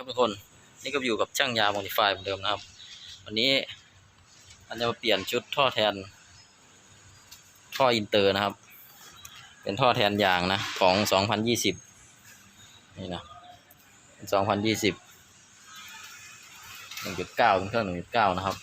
ครับทุกคนนี่ก็อยู่กับช่างยาโมดิฟายเหมือนเดิมนะครับ วันนี้มันจะมาเปลี่ยนชุดท่อแทน ท่ออินเตอร์นะครับ เป็นท่อแทนยางนะของ 2020 นี่นะเป็น2020 1.9เป็นเครื่อง1.9 นะครับ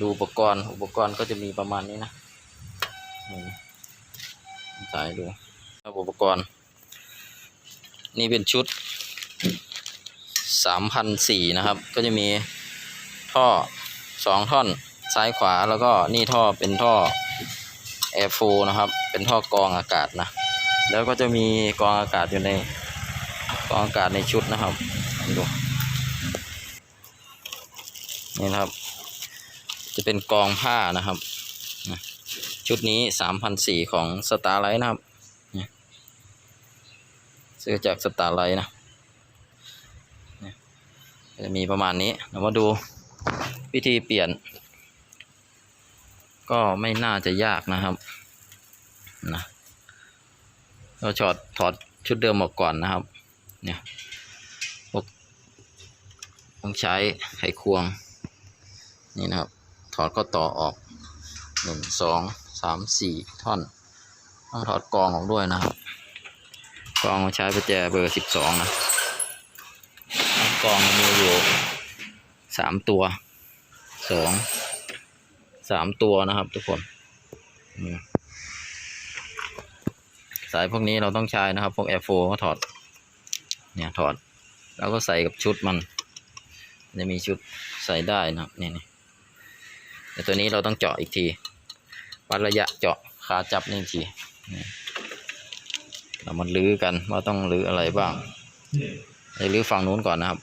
ดูอุปกรณ์อุปกรณ์ก็จะมีประมาณนี้นะนี่สายดูครับอุปกรณ์ นี่เป็นชุด สามพันสี่นะครับ ก็จะมีท่อสองท่อนซ้ายขวาแล้วก็นี่ท่อเป็นท่อแอร์โฟนะครับ เป็นท่อกรองอากาศนะ แล้วก็จะมีกรองอากาศอยู่ในกรองอากาศในชุดนะครับดูนี่นะครับ จะเป็นกรองผ้านะครับ ชุดนี้สามพันสี่ของสตาร์ไลท์นะครับเนี่ยซื้อจากสตาร์ไลท์นะ จะมีประมาณนี้เรามาดูวิธีเปลี่ยน ก็ไม่น่าจะยากนะครับนะเราถอดถอดชุดเดิมออกก่อนนะครับ เนี่ยพวกต้องใช้ไขควง นี่นะครับ ถอดข้อต่อออกหนึ่งสองสามสี่ท่อน ต้องถอดกรองออกด้วยนะครับกรองใช้ประแจเบอร์สิบสองนะ กองมีอยู่สามตัวสองสามตัวนะครับทุกคนสายพวกนี้เราต้องใช้นะครับ พวกแอร์โฟก็ถอด เนี่ยถอด แล้วก็ใส่กับชุดมัน จะมีชุดใส่ได้นะครับนี่นี่แต่ตัวนี้เราต้องเจาะอีกทีวัดระยะเจาะขาจับนี่อีกทีเรามาลื้อกันว่าต้องลื้ออะไรบ้างไปรื้อฝั่งนู้นก่อนนะครับ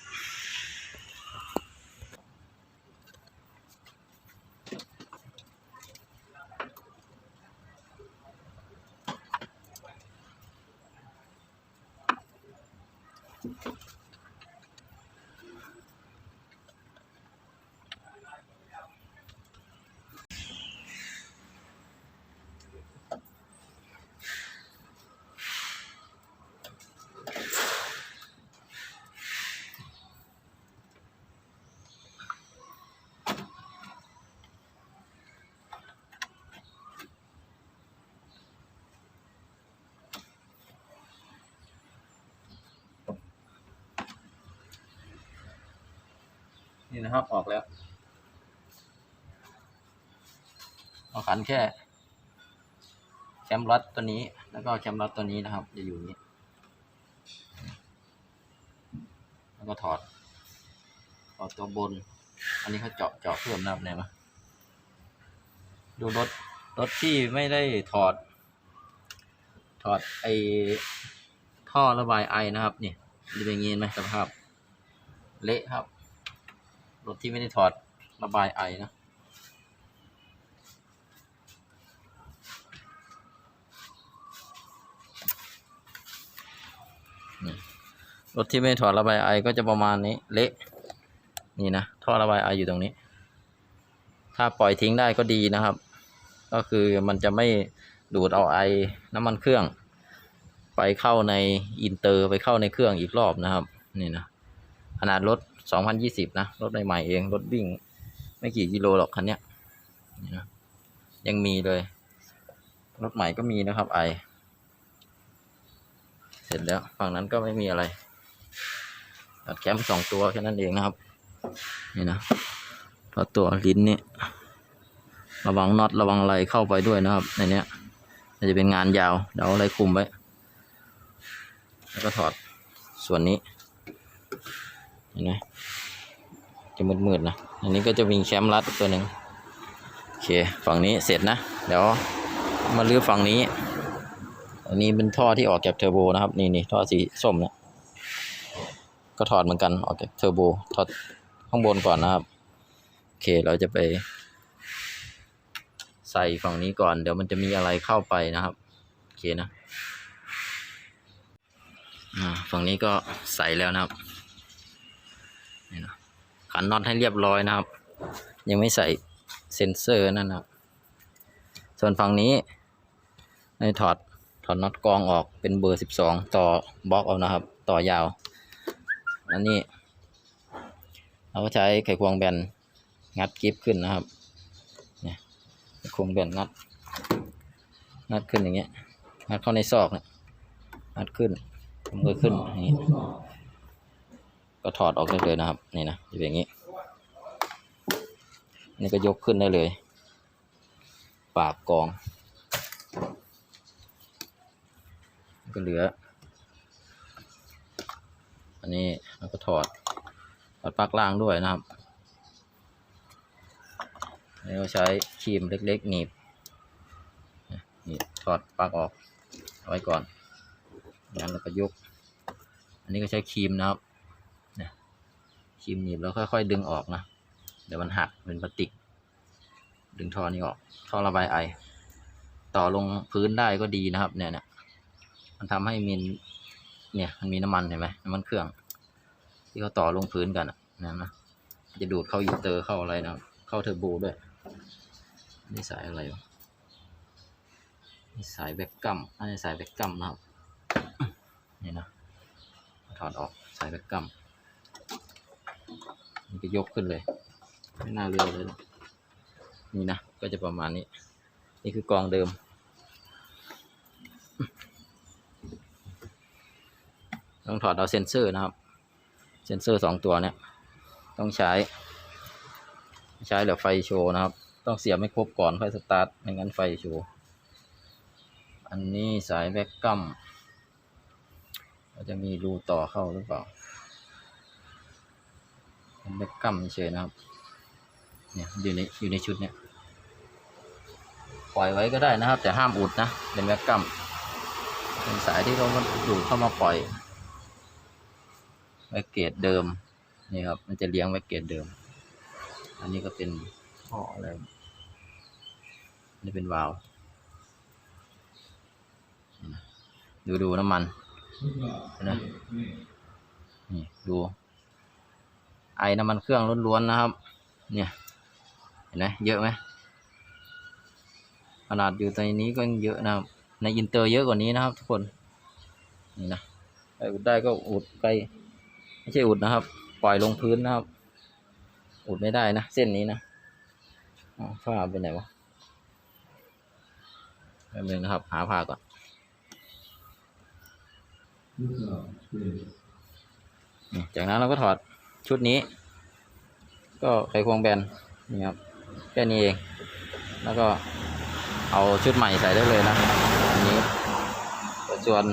นี่นะครับ ออกแล้วเอาขันแค่แคมรัดตัวนี้ แล้วก็แคมรัดตัวนี้นะครับ จะอยู่นี้ แล้วก็ถอดถอดตัวบน อันนี้เขาเจาะเจาะเพิ่มนะครับเนี่ยนะดูรถรถที่ไม่ได้ถอด ถอดไอท่อระบายไอนะครับ นี่ดูเป็นย่างงี้ไหมสภาพ เละครับ ถที่ไม่ได้ถอดระบายไอนะรถที่ไม่ถอดระบายไอก็จะประมาณนี้ เละนี่นะท่อระบายไออยู่ตรงนี้ ถ้าปล่อยทิ้งได้ก็ดีนะครับ ก็คือมันจะไม่ดูดเอาไอน้ำมันเครื่อง ไปเข้าในอินเตอร์ไปเข้าในเครื่องอีกรอบนะครับ นี่นะขนาดรถ 2020 นะ รถใหม่ๆเอง รถวิ่ง ไม่กี่กิโลหรอกคันเนี้ยนะยังมีเลย รถใหม่ก็มีนะครับไอ เสร็จแล้วฝั่งนั้นก็ไม่มีอะไรตัดแคมสองตัวแค่นั้นเองนะครับ นี่นะพอตัวลิ้นนี่ระวังน็อตระวังอะไรเข้าไปด้วยนะครับ ในเนี้ยจะเป็นงานยาว เดี๋ยวเอาอะไรคุมไว้ แล้วก็ถอดส่วนนี้ เห็นไหมจะมืดๆนะ อันนี้ก็จะมีแคมรัดตัวหนึ่งโอเค ฝั่งนี้เสร็จนะ เดี๋ยวมาลื้อฝั่งนี้ อันนี้เป็นท่อที่ออกจากเทอร์โบนะครับ นี่นี่ท่อสีส้มเนี่ยก็ถอดเหมือนกันออกจากเทอร์โบถอดข้างบนก่อนนะครับ โอเคเราจะไป ใส่ฝั่งนี้ก่อน เดี๋ยวมันจะมีอะไรเข้าไปนะครับ โอเคนะ อ่าฝั่งนี้ก็ใส่แล้วนะครับ นี่นะขันน็อตให้เรียบร้อยนะครับ ยังไม่ใส่เซ็นเซอร์นั่นนะครับ ส่วนฝั่งนี้ในถอดถอดน็อตกรองออกเป็นเบอร์สิบสองต่อบล็อกเอานะครับ ต่อยาวอันนี้ เราก็ใช้ไขควงแบนงัดกิฟขึ้นนะครับเนี่ยไขควงแบนงัดงัดขึ้นอย่างเงี้ยงัดเข้าในซอกเนี่ยงัดขึ้นมันก็ขึ้นอย่างงี้ ก็ถอดออกได้เลยนะครับ นี่นะจะเป็นอย่างนี้ นี่ก็ยกขึ้นได้เลย ปากกอง ก็เหลือ อันนี้เราก็ถอดถอดปลั๊กล่างด้วยนะครับแล้วก็ใช้ครีมเล็กๆหนีบนี่ถอดปลั๊กออกเอาไว้ก่อนงั้นเราก็ยก อันนี้ก็ใช้ครีมนะครับ ครีมหนีบแล้วค่อยๆดึงออกนะ เดี๋ยวมันหักเป็นพลาสติก ดึงท่อนี้ออก ท่อระบายไอ ต่อลงพื้นได้ก็ดีนะครับ เนี่ยเนี่ยมันทำให้มินเนี่ยมันมีน้ำมันเห็นไหมน้ำมันเครื่อง ที่เขาต่อลงพื้นกันนะนะจะดูดเข้าอินเตอร์เข้าอะไรนะเข้าเทอร์โบด้วยนี่สายอะไรวะนี่สายแบกกัมอันนี้สายแบกกัมนะครับนี่นะถอดออกสายแบกกัม มันก็ยกขึ้นเลย ไม่น่าเรือเลยนะนี่นะ ก็จะประมาณนี้ นี่คือกองเดิม ต้องถอดเอาเซนเซอร์นะครับ เซนเซอร์สองตัวเนี่ย ต้องใช้ ใช้เหลือไฟโชว์นะครับ ต้องเสียบไม่ครบก่อนค่อยสตาร์ทไม่งั้นไฟโชว์อันนี้สายแบกกัมเราจะมีรูต่อเข้าหรือเปล่า เป็นแบกกัมเฉยนะครับ เนี่ยอยู่ในอยู่ในชุดเนี่ย ปล่อยไว้ก็ได้นะครับ แต่ห้ามอุดนะ เป็นแบกกัมเป็นสายที่เขาดูดเข้ามาปล่อยแว็กเกตเดิมนี่ครับ มันจะเลี้ยงแว็กเกตเดิม อันนี้ก็เป็นท่ออะไรนี่เป็นวาล์วดูดูน้ำมันนะนี่ดู ไอน้ำมันเครื่องล้วนๆนะครับ เนี่ยเห็นไหมเยอะไหมขนาดอยู่ในนี้ก็ยังเยอะนะครับ ในอินเตอร์เยอะกว่านี้นะครับ ทุกคนนี่นะไปอุดได้ก็อุดไปไม่ใช่อุดนะครับ ปล่อยลงพื้นนะครับ อุดไม่ได้นะ เส้นนี้นะอ๋อผ้าไปไหนวะแป๊บนึงนะครับ หาผ้าก่อนนี่จากนั้นเราก็ถอด ชุดนี้ ก็ไขควงแบนนี่ครับแค่นี้เอง แล้วก็เอาชุดใหม่ใส่ได้เลยนะอันนี้ส่วน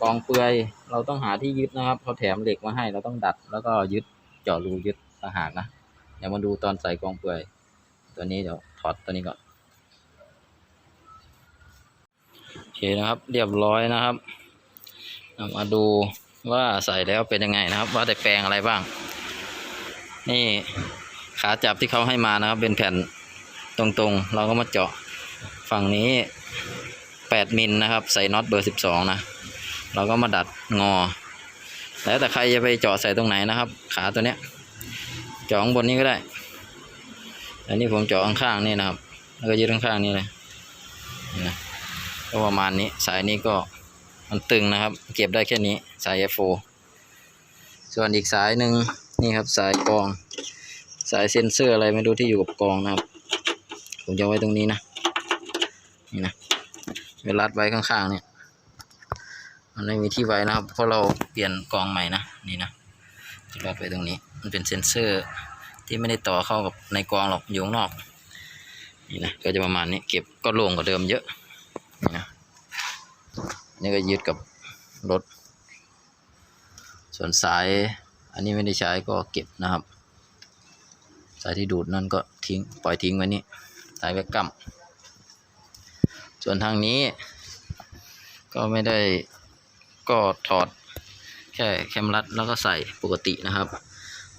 กองเปลือยเราต้องหาที่ยึดนะครับเขาแถมเหล็กมาให้เราต้องดัด แล้วก็ยึดเจาะรูยึดต่างหากนะเดี๋ยวมาดูตอนใส่กองเปลือย ตัวนี้เดี๋ยวถอดตัวนี้ก่อนโอเคนะครับ เรียบร้อยนะครับมาดู ว่าใส่แล้วเป็นยังไงนะครับ ว่าแต่แปลงอะไรบ้าง นี่ขาจับที่เขาให้มานะครับ เป็นแผ่นตรงๆ เราก็มาเจาะฝั่งนี้ 8มิลนะครับ ใส่น็อตเบอร์ 12 นะ เราก็มาดัดงอ แล้วแต่ใครจะไปเจาะใส่ตรงไหนนะครับ ขาตัวเนี้ยเจาะข้างบนนี้ก็ได้ อันนี้ผมเจาะข้างๆนี่นะครับ แล้วก็ยึดข้างๆนี่เลยนี่นะก็ประมาณนี้สายนี้ก็ มันตึงนะครับ เก็บได้แค่นี้สาย F4 ส่วนอีกสายหนึ่งนี่ครับสายกอง สายเซ็นเซอร์อะไรไม่รู้ที่อยู่กับกองนะครับ ผมจะไว้ตรงนี้นะนี่นะเวลารัดไว้ข้างๆเนี่ยมันไม่มีที่ไว้นะครับเพราะเราเปลี่ยนกองใหม่นะนี่นะจะรัดไว้ตรงนี้ มันเป็นเซ็นเซอร์ที่ไม่ได้ต่อเข้ากับในกองหรอกอยู่ข้างนอกนี่นะก็จะประมาณนี้เก็บก็โล่งกว่าเดิมเยอะ นี่ก็ยึดกับรถ ส่วนสายอันนี้ไม่ได้ใช้ก็เก็บนะครับ สายที่ดูดนั่นก็ทิ้งปล่อยทิ้งไว้นี่สายแบกกัมส่วนทางนี้ ก็ไม่ได้ก็ถอดแค่แคมรัดแล้วก็ใส่ปกตินะครับ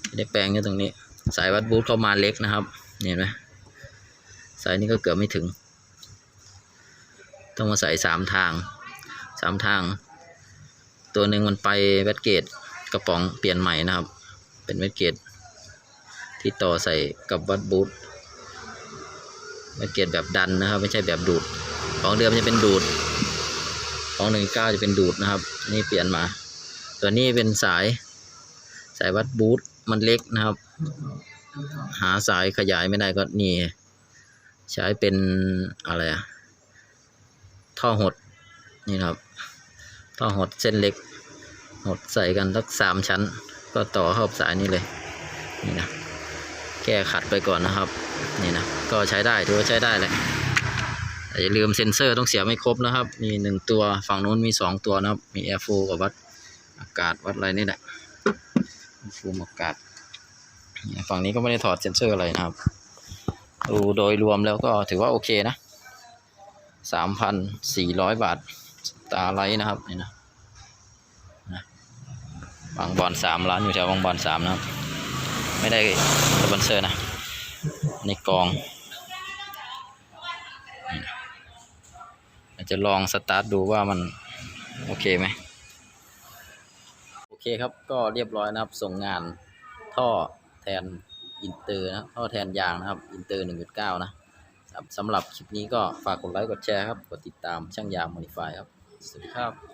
ไม่ได้แปลงแค่ตรงนี้ สายวัดบูทเข้ามาเล็กนะครับเห็นไหมสายนี้ก็เกือบไม่ถึง ต้องมาใส่สามทาง สามทาง ตัวหนึ่งมันไปแวดเกตกระป๋องเปลี่ยนใหม่นะครับ เป็นแวดเกตที่ต่อใส่กับวัดบูทแวดเกตแบบดันนะครับ ไม่ใช่แบบดูด ของเดิมจะเป็นดูด ของหนึ่งเก้าจะเป็นดูดนะครับ นี่เปลี่ยนมา ตัวนี้เป็นสายสายวัดบูทมันเล็กนะครับ หาสายขยายไม่ได้ก็นี่ ใช้เป็นอะไรอะท่อหด นี่ครับท่อหดเส้นเล็ก หดใส่กันสักสามชั้น ก็ต่อเข้าสายนี่เลยนี่นะแก้ขัดไปก่อนนะครับ นี่นะก็ใช้ได้ถือว่าใช้ได้แหละแต่อย่าลืมเซ็นเซอร์ต้องเสียไม่ครบนะครับ มีหนึ่งตัวฝั่งนู้นมีสองตัวนะครับ มีแอร์ฟูกับวัดอากาศวัดอะไรนี่แหละฟูมอากาศฝั่งนี้ก็ไม่ได้ถอดเซ็นเซอร์อะไรนะครับดูโดยรวมแล้วก็ถือว่าโอเคนะสามพันสี่ร้อยบาท ตาไลท์นะครับนี่นะบางบอลสามร้านอยู่แถวบางบอลสามนะครับ ไม่ได้สปอนเซอร์นะในกองนี่นะเราจจะลองสตาร์ทดูว่ามันโอเคไหมโอเคครับก็เรียบร้อยนะครับ ส่งงานท่อแทนอินเตอร์นะท่อแทนยางนะครับ อินเตอร์ 1.9 นะครับสำหรับคลิปนี้ก็ฝากกดไลค์กดแชร์ครับ กดติดตามช่างยางโมดิฟายครับ สวัสดีครับ